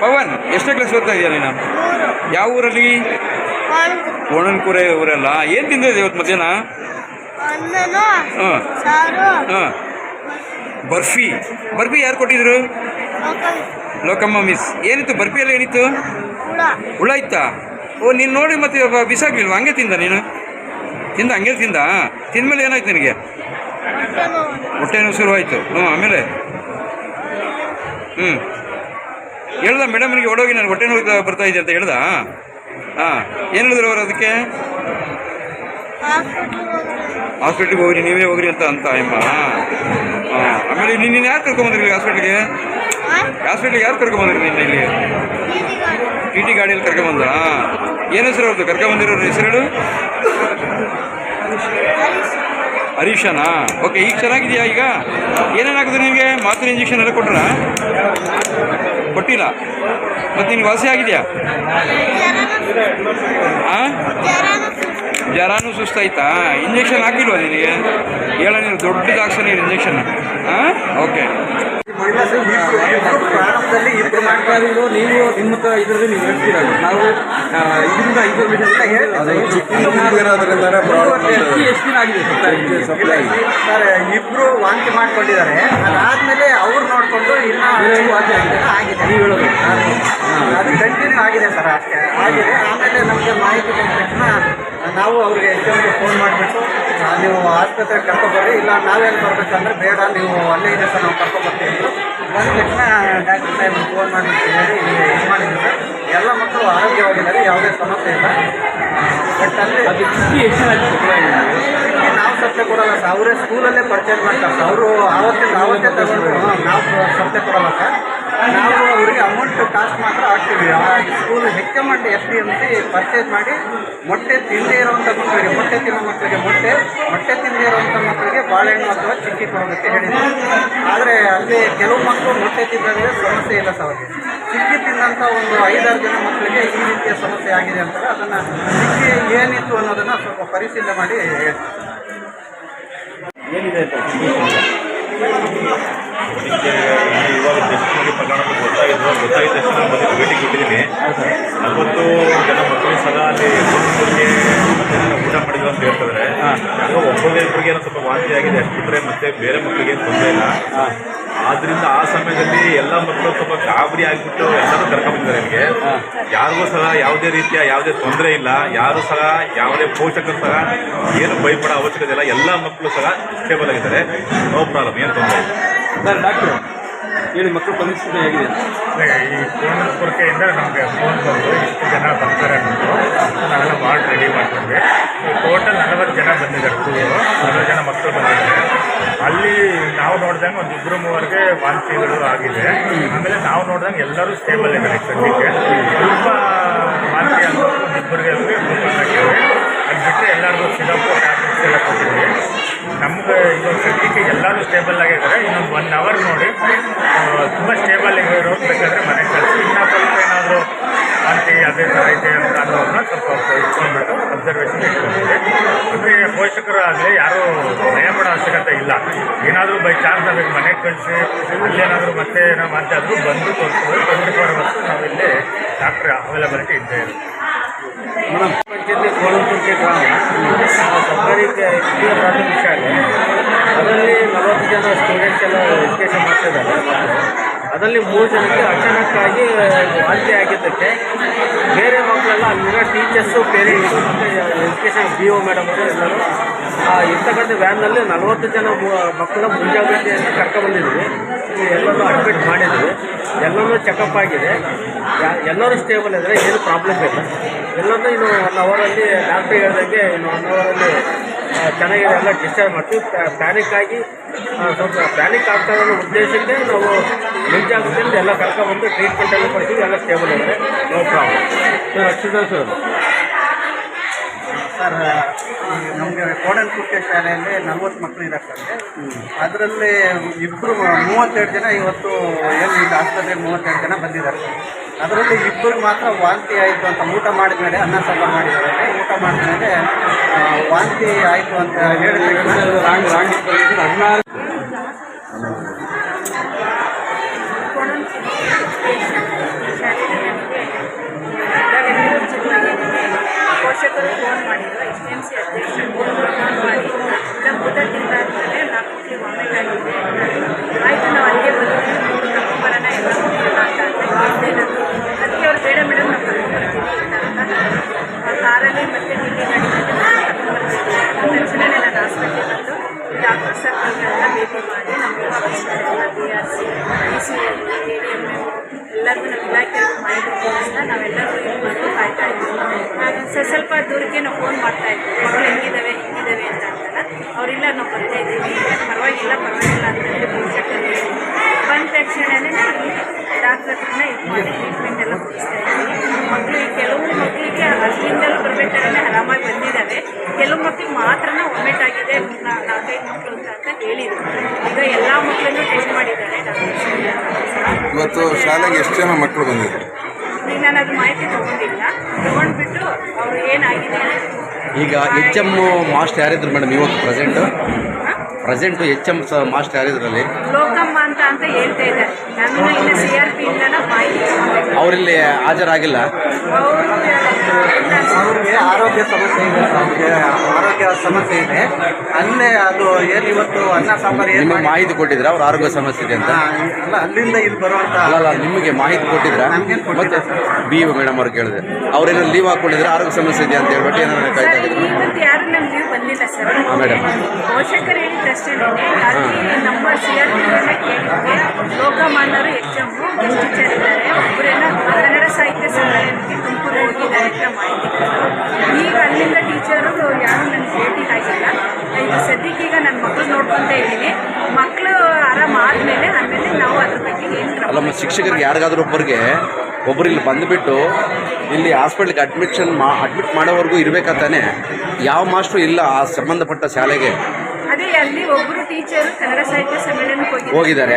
ಪವನ್ ಎಷ್ಟೇ ಕ್ಲಾಸ್ ಓದ್ತಾ ಇದೆಯಾ ನೀನು? ಯಾವ ಊರಲ್ಲಿ? ಒಣನ್ಕೂರೆ ಊರಲ್ಲ. ಏನು ತಿಂದಿದೆ ಇವತ್ತು ಮಧ್ಯಾಹ್ನ? ಹಾಂ. ಹಾಂ. ಬರ್ಫಿ. ಬರ್ಫಿ ಯಾರು ಕೊಟ್ಟಿದ್ರು? ಲೋಕಮ್ಮ ಮಿಸ್. ಏನಿತ್ತು ಬರ್ಫಿಯಲ್ಲಿ ಏನಿತ್ತು? ಹುಳ. ಇತ್ತಾ? ಓ ನೀನು ನೋಡಿ ಮತ್ತೆ ಬಿಸಾಕ್ಲಿಲ್ವಾ? ಹಂಗೆ ತಿಂದ ನೀನು? ತಿಂದ ಹಂಗೆ ತಿಂದ? ತಿಂದಮೇಲೆ ಏನಾಯ್ತು ನಿನಗೆ? ಹೊಟ್ಟೆ ನೋವು. ಶುರುವಾಯಿತು. ಹ್ಞೂ ಆಮೇಲೆ? ಹ್ಞೂ ಹೇಳ್ದ ಮೇಡಮ್ನಿಗೆ ಓಡೋಗಿ ನಾನು ಹೊಟ್ಟೆ ನೋವು ಬರ್ತಾ ಇದೆ ಅಂತ ಹೇಳ್ದ? ಹಾಂ, ಏನು ಹೇಳಿದ್ರು ಅವರು ಅದಕ್ಕೆ? ಹಾಸ್ಪಿಟ್ಲಿಗೆ ಹೋಗ್ರಿ, ನೀವೇ ಹೋಗ್ರಿ ಅಂತ ಅಂತ ಅಮ್ಮ ಆಮೇಲೆ ನಿನ್ನ ಯಾರು ಕರ್ಕೊಂಬಂದ್ರಿ ಹಾಸ್ಪಿಟ್ಲಿಗೆ ಹಾಸ್ಪಿಟ್ಲಿಗೆ ಯಾರು ಕರ್ಕೊಂಬಂದ್ರಿ ನಿನ್ನ ಇಲ್ಲಿ? ಟಿ ಟಿ ಗಾಡಿಯಲ್ಲಿ ಕರ್ಕೊಂಬಂದ ಏನು ಹೆಸರು ಅವ್ರದ್ದು ಕರ್ಕೊಂಬಂದಿರೋರು ಹೆಸರು ಹೇಳು? ಹರೀಶನಾ? ಓಕೆ ಈಗ ಚೆನ್ನಾಗಿದೆಯಾ ಈಗ? ಏನೇನಾಗಿದೆ ನಿಮಗೆ ಮಾತ್ರೆ ಇಂಜೆಕ್ಷನ್ ಎಲ್ಲ ಕೊಟ್ರಾ ಕೊಟ್ಟಿಲ್ಲ ಮತ್ತು ನಿನ್ಗೆ ವಾಸಿ ಆಗಿದೆಯಾ? ಹಾಂ ಜ್ವರನೂ ಸುಸ್ತಾಯ್ತಾ? ಇಂಜೆಕ್ಷನ್ ಹಾಕಿಲ್ವಾ ನಿನಗೆ? ಹೇಳ ನೀನು ದೊಡ್ಡದಾಗ್ಸನೇ ಇಂಜೆಕ್ಷನ್ ಹಾಂ ಓಕೆ ಪ್ರಾರಂಭದಲ್ಲಿ ಇಬ್ಬರು ಮಾಡ್ತಾ ಇದ್ರು ನೀವು ನಿಮ್ಮ ಇದರಲ್ಲಿ ನೀವು ಹೇಳ್ತೀರ? ನಾವು ಇದರಿಂದ ಐದು ಹುಡುಗರಾದ್ರಿಂದಾನೇ ಪ್ರಾಬ್ಲಮ್ ಎಷ್ಟು ದಿನ ಆಗಿದೆ ಸರ್ ಇಬ್ರು ವಾಂತಿ ಮಾಡ್ಕೊಂಡಿದ್ದಾರೆ. ಅದಾದ್ಮೇಲೆ ಅವ್ರು ನೋಡಿಕೊಂಡು ಇನ್ನ ಆಗಿದೆ? ನೀವು ಹೇಳೋದು? ಅದು- ಅದು ಕಂಟಿನ್ಯೂ ಆಗಿದೆ ಸರ್ ಅಷ್ಟೇ. ಆಗಿದೆ. ಆಮೇಲೆ ನಮಗೆ ಮಾಹಿತಿ ಬಂದ ತಕ್ಷಣ ನಾವು ಅವ್ರಿಗೆ ಎಷ್ಟೊಂದು ಫೋನ್ ಮಾಡಿಬಿಟ್ಟು ನೀವು ಆಸ್ಪತ್ರೆಗೆ ಕರ್ಕೊಬರ್ರಿ ಇಲ್ಲ ನಾವೇನು ಬರ್ಬೇಕಂದ್ರೆ ಬೇಡ ನೀವು ಅಲ್ಲೇ ಇದೆ ಸರ್ ನಾವು ಕರ್ಕೊಬರ್ತೀವಿ ಅಂದ್ರು. ಬಂದ ತಕ್ಷಣ ಡಾಕ್ಟರ್ ಸಾಹೇಬ್ ಫೋನ್ ಮಾಡಿ ಹೇಳಿ ಇದು ಮಾಡಿದ್ರು ಸರ್. ಎಲ್ಲ ಮಕ್ಕಳು ಆರೋಗ್ಯವಾಗಿದ್ದಾರೆ ಯಾವುದೇ ಸಮಸ್ಯೆ ಇಲ್ಲ. ಬಟ್ ಅಲ್ಲಿ ಅದು ನಾವು ಸತ್ಯ ಕೊಡಲ್ಲ ಸರ್. ಅವರೇ ಸ್ಕೂಲಲ್ಲೇ ಪರ್ಚೇಸ್ ಮಾಡ್ತಾರೆ ಅವರು ಆವತ್ತಿಂದ ಆವತ್ತೇ ತಗೊಂಡು ನಾವು ಸತ್ಯ ಕೊಡಲ್ಲ ಸರ್. ನಾವು ಅವರಿಗೆ ಅಮೌಂಟ್ ಕಾಸ್ಟ್ ಮಾತ್ರ ಹಾಕ್ತೀವಿ. ಹಾಗಾಗಿ school and S D M C purchase ಮಾಡಿ, ಮೊಟ್ಟೆ ತಿಂದೇ ಇರುವಂಥ ಮಕ್ಕಳಿಗೆ, ಮೊಟ್ಟೆ ತಿನ್ನೋ ಮಕ್ಕಳಿಗೆ ಮೊಟ್ಟೆ ಮೊಟ್ಟೆ ತಿಂದೇ ಇರುವಂಥ ಮಕ್ಕಳಿಗೆ ಬಾಳೆಹಣ್ಣು ಅಥವಾ ಚಿಕ್ಕಿ ಕೊಡೋದಕ್ಕೆ ಹೇಳಿದ್ರು. ಆದರೆ ಅಲ್ಲಿ ಕೆಲವು ಮಕ್ಕಳು ಮೊಟ್ಟೆ ತಿಂದರೆ ಸಮಸ್ಯೆ ಇಲ್ಲ ಸರ್ ಅವರಿಗೆ. ಚಿಕ್ಕಿ ತಿಂದಂಥ ಒಂದು ಐದಾರು ಜನ ಮಕ್ಕಳಿಗೆ ಈ ರೀತಿಯ ಸಮಸ್ಯೆ ಆಗಿದೆ ಅಂತ ಅದನ್ನು ಚಿಕ್ಕಿ ಏನಿತ್ತು ಅನ್ನೋದನ್ನು ಸ್ವಲ್ಪ ಪರಿಶೀಲನೆ ಮಾಡಿ ಹೇಳ್ತೀನಿ ಏನಿದೆ ಅಂತ ಅದಕ್ಕೆ ಇವಾಗ ಜಸ್ಟ್ ನನಗೆ ಪ್ರಕರಣ ಗೊತ್ತಾಗಿದ್ದು ಗೊತ್ತಾಗಿದ್ದ ತಕ್ಷಣ ನಾನು ಬಂದು ಭೇಟಿ ಕೊಟ್ಟಿದ್ದೀನಿ ನಲವತ್ತು ಜನ ಮಕ್ಕಳು ಸಲ ಅಲ್ಲಿ ಮಕ್ಕಳಿಗೆ ಊಟ ಮಾಡಿದ್ರು ಅಂತ ಹೇಳ್ತಿದ್ರೆ. ಯಾಕೋ ಒಬ್ಬರಿಗೆ ಇಬ್ಬರಿಗೆ ಏನೋ ಸ್ವಲ್ಪ ವಾಂತಿ ಆಗಿದೆ. ಅಷ್ಟು ಬಿಟ್ಟರೆ ಮತ್ತೆ ಬೇರೆ ಮಕ್ಕಳಿಗೆ ಏನು ತೊಂದರೆ ಇಲ್ಲ. ಆದ್ರಿಂದ ಆ ಸಮಯದಲ್ಲಿ ಎಲ್ಲ ಮಕ್ಕಳು ಸ್ವಲ್ಪ ಗಾಬರಿ ಆಗಿಬಿಟ್ಟು ಎಲ್ಲರೂ ಕರ್ಕೊಂಡ್ಬಂದಿದ್ದಾರೆ ನನಗೆ ಯಾರಿಗೂ ಸಹ ಯಾವುದೇ ರೀತಿಯ ಯಾವುದೇ ತೊಂದರೆ ಇಲ್ಲ. ಯಾರು ಸಹ ಯಾವುದೇ ಪೋಷಕರು ಸಹ ಏನು ಭಯಪಡೋ ಅವಶ್ಯಕತೆ ಇಲ್ಲ. ಎಲ್ಲ ಮಕ್ಕಳು ಸಹ ಸ್ಟೇಬಲ್ ಆಗಿದ್ದಾರೆ ನೋ ಪ್ರಾಬ್ಲಮ್ ಏನು ತೊಂದರೆ ಇಲ್ಲ. ಸರ್ ಡಾಕ್ಟ್ರು ಹೇಳಿ ಮಕ್ಕಳು ಪರಿಸ್ಥಿತಿ ಹೇಗಿದೆ? ಈ ಫೋನ್ ಕೊರತೆಯಿಂದ ನಮಗೆ ಫೋನ್ ಬಂದು ಇಷ್ಟು ಜನ ಬರ್ತಾರೆ ಅನ್ನೋದು ನಾವೆಲ್ಲ ಮಾಡಿ ರೆಡಿ ಮಾಡ್ಕೊಂಡ್ವಿ. ಟೋಟಲ್ ನಲವತ್ತು ಜನ ಬಂದಿದ್ದಾರೆ ಸ್ಕೂಲು ನಲವತ್ತು ಜನ ಮಕ್ಕಳು ಬಂದಿದ್ದಾರೆ. ಅಲ್ಲಿ ನಾವು ನೋಡ್ದಂಗೆ ಒಂದು ಇಬ್ಬರು ಮೂವರಿಗೆ ವಾಂತಿಗಳು ಆಗಿದೆ. ಆಮೇಲೆ ನಾವು ನೋಡ್ದಂಗೆ ಎಲ್ಲರೂ ಸ್ಟೇಬಲ್ ಇದ್ದಾರೆ ಸದ್ಯಕ್ಕೆ. ಸ್ವಲ್ಪ ವಾಂತಿ ಅನ್ನೋದು ಇಬ್ಬರಿಗೆ ಅದು ಬಿಟ್ಟರೆ ಎಲ್ಲರಿಗೂ ಸಿರಪ್ಪು ಎಲ್ಲ ಕೊಟ್ಟಿದ್ದೀವಿ ನಮ್ಗೆ ಇದು ಸದ್ಯಕ್ಕೆ ಎಲ್ಲರೂ ಸ್ಟೇಬಲ್ ಆಗಿದ್ದಾರೆ ಇನ್ನೊಂದು ಒನ್ ಅವರ್ ನೋಡಿ ತುಂಬ ಸ್ಟೇಬಲ್ ಇರೋದು ಬೇಕಾದರೆ ಮನೆ ಕಳಿಸಿ ಇನ್ನೂ ಸ್ವಲ್ಪ ಏನಾದರೂ ಆಂಟಿ ಅದೇ ಥರ ಇದೆ ಅಂತ ಅನ್ನೋದನ್ನ ಸ್ವಲ್ಪ ಇಟ್ಕೊಂಡ್ಬಿಟ್ಟು ಅಬ್ಸರ್ವೇಷನ್ ಇಟ್ಕೊಂಡಿದ್ದೆ. ಅಂದರೆ ಪೋಷಕರು ಆಗಲಿ ಯಾರೂ ಭಯಪಡೋ ಅವಶ್ಯಕತೆ ಇಲ್ಲ. ಏನಾದರೂ ಬೈ ಚಾನ್ಸ್ ಆಗಬೇಕು ಮನೆಗೆ ಕಳಿಸಿ ಅಲ್ಲೇನಾದರೂ ಮತ್ತೆ ಏನೋ ಮತ್ತೆ ಆದರೂ ಬಂದು ತೋರಿಸ್ಬೋದು. ಟ್ವೆಂಟಿ ಫೋರ್ ಅವರ್ಸ್ ನಾವಿಲ್ಲಿ ಡಾಕ್ಟ್ರ್ ಅವೈಲಬಿಲಿಟಿ ಇದ್ದೇ ಇರುತ್ತೆ. ಕೋಳಂಪುರಕ್ಕೆ ಗ್ರಾಮ ಸರ್ಕಾರಿ ಹಿರಿಯ ಪ್ರಾಥಮಿಕ ಶಾಲೆ. ಅದರಲ್ಲಿ ನಲವತ್ತು ಜನ ಸ್ಟೂಡೆಂಟ್ಸ್ ಎಲ್ಲ ಎಜುಕೇಷನ್ ಮಾಡ್ತಿದ್ದಾರೆ. ಅದರಲ್ಲಿ ಮೂರು ಜನಕ್ಕೆ ಅಚಾನಕ್ಕಾಗಿ ವಾಂತಿ ಆಗಿದ್ದಕ್ಕೆ ಬೇರೆ ಮಕ್ಕಳೆಲ್ಲ ಅಲ್ಲಿರೋ ಟೀಚರ್ಸು ಪೇರೆಂಟ್ಸು ಮತ್ತು ಎಜುಕೇಷನ್ ಬಿ ಒ ಮೇಡಮ್ ಅವರು ಎಲ್ಲರೂ ಇರ್ತಕ್ಕಂಥ ವ್ಯಾನ್ನಲ್ಲಿ ನಲವತ್ತು ಜನ ಮಕ್ಕಳ ಮುಂಜಾಗ್ರತೆಯನ್ನು ಕರ್ಕೊಂಡ್ಬಂದಿದ್ವಿ ಎಲ್ಲರೂ ಅಡ್ಮಿಟ್ ಮಾಡಿದ್ವಿ. ಎಲ್ಲರೂ ಚೆಕಪ್ ಆಗಿದೆ. ಎಲ್ಲರೂ ಸ್ಟೇಬಲ್ ಇದ್ದರೆ, ಏನು ಪ್ರಾಬ್ಲಮ್ ಇಲ್ಲ. ಎಲ್ಲರೂ ಇನ್ನು ಒನ್ ಅವರಲ್ಲಿ ಡಾಕ್ಟ್ರ್ ಹೇಳ್ದಂಗೆ ಇನ್ನು ಒನ್ ಅವರಲ್ಲಿ ಚೆನ್ನಾಗಿದೆ ಎಲ್ಲ ಡಿಸ್ಚಾರ್ಜ್ ಮಾಡ್ತೀವಿ. ಪ್ಯಾನಿಕ್ ಆಗಿ ಸ್ವಲ್ಪ ಪ್ಯಾನಿಕ್ ಆಗ್ತಾ ಇರೋ ಉದ್ದೇಶಕ್ಕೆ ನಾವು ಮುಂಜಾಗ್ರತೆಯಿಂದ ಎಲ್ಲ ಕರ್ಕೊಂಡ್ಬಂದು ಟ್ರೀಟ್ಮೆಂಟ್ ಎಲ್ಲ ಕೊಡ್ತೀವಿ ಎಲ್ಲ ಸ್ಟೇಬಲ್ ಇದೆ no problem sir Akshita sir sir ನಮಗೆ ಕೋಡನ್ ಕುಕ್ಕೆ ಶಾಲೆಯಲ್ಲಿ ನಲ್ವತ್ತು ಮಕ್ಕಳು ಇದ್ದಾರೆ ಅದರಲ್ಲಿ ಇಬ್ಬರು ಮೂವತ್ತೆರಡು ಜನ ಇವತ್ತು ಏನು ಈಗ ಆಸ್ಪತ್ರೆಗೆ ಮೂವತ್ತೆರಡು ಜನ ಬಂದಿದ್ದಾರೆ ಅದರಲ್ಲಿ ಇಬ್ಬರಿಗೆ ಮಾತ್ರ ವಾಂತಿ ಆಯಿತು ಅಂತ ಊಟ ಮಾಡಿದ ಮೇಲೆ ಅನ್ನ ಸಾಂಬಾರು ಮಾಡಿದ್ದಾರೆ. ಊಟ ಮಾಡಿದ ಮೇಲೆ ವಾಂತಿ ಆಯಿತು ಅಂತ ಹೇಳಿದ್ರೆ ಪೋಷಕರು ಫೋನ್ ಮಾಡಿದ್ರು ಎಸ್ ಎಂ ಸಿ ಅಧ್ಯಕ್ಷ ಫೋನ್ ಮಾಡಿ ನಮ್ಮ ಊಟ ತಿಂದಾದ್ಮೇಲೆ ನಾಲ್ಕು ಒಮ್ಮೆ ಆಗಿದೆ ಸರ್ಗಳನ್ನೆಲ್ಲ ಭೇಟಿ ಮಾಡಿ ನಮ್ಮ ಯುವ B R C D C K D M ಎಲ್ಲರಿಗೂ ನಮ್ಮ ಇಲಾಖೆ ಮಾಹಿತಿ ನಾವೆಲ್ಲರೂ ಇದು ಬಂದು ಕಾಯ್ತಾ ಇದ್ದೀವಿ ನಾನು ಸ್ವಲ್ಪ ದೂರಕ್ಕೆ ನಾವು ಫೋನ್ ಮಾಡ್ತಾ ಇದ್ವಿ ಮಕ್ಕಳು ಹೆಂಗಿದ್ದಾವೆ ಹೆಂಗಿದ್ದಾವೆ ಅಂತ ಅಂತಲ್ಲ ಅವರಿಲ್ಲ ನಾವು ಬರ್ತಾ ಇದ್ದೀವಿ ಪರವಾಗಿಲ್ಲ ಪರವಾಗಿಲ್ಲ ಅಂತಂದರೆ ಹೇಳಿ ಬಂದ ತಕ್ಷಣನೇ ನಾವು ಡಾಕ್ಟರ್ ಹತ್ರನ ಇದು ಮಾಡಿ ಟ್ರೀಟ್ಮೆಂಟ್ ಎಲ್ಲ ಕೊಡಿಸ್ತಾ ಇದ್ದೀವಿ ಮಕ್ಕಳು ಕೆಲವು ಮಕ್ಕಳಿಗೆ ಅಲ್ಲಿಂದಲೂ ಬರಬೇಕಾದ್ರೆ ಆರಾಮಾಗಿ ಬಂದಿದ್ದಾವೆ. ಕೆಲವು ಮಕ್ಕಳಿಗೆ ಮಾತ್ರ ಒಮ್ಮೆಟ್ ಆಗಿದೆ. ನಾ- ನಾಲ್ಕೈದು ಮಕ್ಕಳು ಅಂತ ಅಂತ ಹೇಳಿದ್ರು ಈಗ ಎಲ್ಲ ಮಕ್ಕಳನ್ನು ಟೆಸ್ಟ್ ಮಾಡಿದ್ದಾರೆ ಇವತ್ತು ಶಾಲೆಗೆ ಎಷ್ಟು ಜನ ಮಕ್ಕಳು ಬಂದಿದ್ದಾರೆ ಈಗ ನಾನು ಅದು ಮಾಹಿತಿ ತಗೊಂಡಿಲ್ಲ. ತಗೊಂಡ್ಬಿಟ್ಟು ಅವ್ರು ಏನಾಗಿದೆ ಈಗ ಎಚ್ ಎಂ ಮಾಸ್ಟರ್ ಯಾರಿದ್ರು ಮೇಡಮ್ ಇವತ್ತು present present H M master ಯಾರಿದ್ರಲ್ಲಿ? Lokamma ಅಂತ ಅಂತ ಹೇಳ್ತಾ ಇದ್ದಾರೆ. ನಾನು ಇನ್ನು ಸಿ ಆರ್ ಪಿ ಇಂದನ ಮಾಹಿತಿ ತಗೊಂಡಿಲ್ಲ ಅವರಿಲ್ಲಿ ಹಾಜರಾಗಿಲ್ಲ? ಅವರು ಆರೋಗ್ಯ ಸಮಸ್ಯೆ ಇದೆ ನಮಗೆ. ಆರೋಗ್ಯ ಸಮಸ್ಯೆ ಇದೆ. ಅಲ್ಲೇ ಅದು ಏನು ಇವತ್ತು ಅನ್ನ ಸಾಂಬಾರು ಏನು ನಿಮಗೆ ಮಾಹಿತಿ ಕೊಟ್ಟಿದ್ರೆ? ಅವ್ರ ಆರೋಗ್ಯ ಸಮಸ್ಯೆ ಇದೆ ಅಂತ? ಅಲ್ಲ ಅಲ್ಲಿಂದ ಇಲ್ಲಿ ಬರುವಂತ ಅಲ್ಲ ನಿಮಗೆ ಮಾಹಿತಿ ಕೊಟ್ಟಿದ್ರೆ? ನಮ್ಗೇನ್ ಮತ್ತೆ ಕೊಟ್ಟಿಲ್ಲ ಬಿ ಮೇಡಮ್ ಅವ್ರು ಕೇಳಿದ್ರೆ. ಅವ್ರೇನೋ ಲೀವ್ ಹಾಕೊಂಡಿದ್ರೆ ಆರೋಗ್ಯ ಸಮಸ್ಯೆ ಇದೆ ಅಂತ ಹೇಳ್ಬಿಟ್ಟು ಏನಾದ್ರು ಸರ್ ಕಾಯ್ತಾ ಇದ್ರು. ಇವತ್ತು ಯಾರು ನಮ್ಮ ಲೀವ್ ಬಂದಿಲ್ಲ ಸರ್. ಹಾಂ ಮೇಡಮ್ ಪೋಷಕರು ಹೇಳಿದ್ದಷ್ಟೇ ಅಲ್ಲಿ ನಂಬರ್ ಸಿ ಆರ್ ಪಿ ಕೇಳಿದ್ದೆ ಲೋಕಮಾನ್ಯರು ಎಚ್ ಎಂ ಗೆಸ್ಟ್ ಟೀಚರ್ ಇದ್ದಾರೆ ಕನ್ನಡ ಸಾಹಿತ್ಯ ಸಮ್ಮೇಳನಕ್ಕೆ ತುಮಕೂರು ಹೋಗಿದ್ದಾರೆ ಅಂತ ಮಾಹಿತಿ ಕೊಟ್ಟರು ಈಗ ಅಲ್ಲಿಂದ ಟೀಚರು ಯಾರು ನನ್ನ ಭೇಟಿ ಆಗಿಲ್ಲ ಈಗ ಸದ್ಯಕ್ಕೆ ಈಗ ನನ್ನ ಮಕ್ಕಳು ನೋಡ್ಕೊತಾ ಇದ್ದೀನಿ ಮಕ್ಕಳು ಆರಾಮ ಆದಮೇಲೆ ಆಮೇಲೆ ನಾವು ಅದ್ರ ಬಗ್ಗೆ ಏನು ಕ್ರಮ ಅಲ್ಲ ಮತ್ತೆ ಶಿಕ್ಷಕರಿಗೆ ಯಾರಿಗಾದ್ರೂ ಒಬ್ಬರಿಗೆ ಒಬ್ಬರು ಇಲ್ಲಿ ಬಂದುಬಿಟ್ಟು ಇಲ್ಲಿ ಹಾಸ್ಪಿಟ್ಲಿಗೆ ಅಡ್ಮಿಷನ್ ಮಾ ಅಡ್ಮಿಟ್ ಮಾಡೋವರೆಗೂ ಇರಬೇಕಾತಾನೆ ಯಾವ ಮಾಸ್ಟ್ರು ಇಲ್ಲ ಆ ಸಂಬಂಧಪಟ್ಟ ಶಾಲೆಗೆ? ಅದೇ ಅಲ್ಲಿ ಒಬ್ಬರು ಟೀಚರು ಕನ್ನಡ ಸಾಹಿತ್ಯ ಸಮ್ಮೇಳನಕ್ಕೆ ಹೋಗಿದ್ದಾರೆ. ಹೋಗಿದ್ದಾರೆ.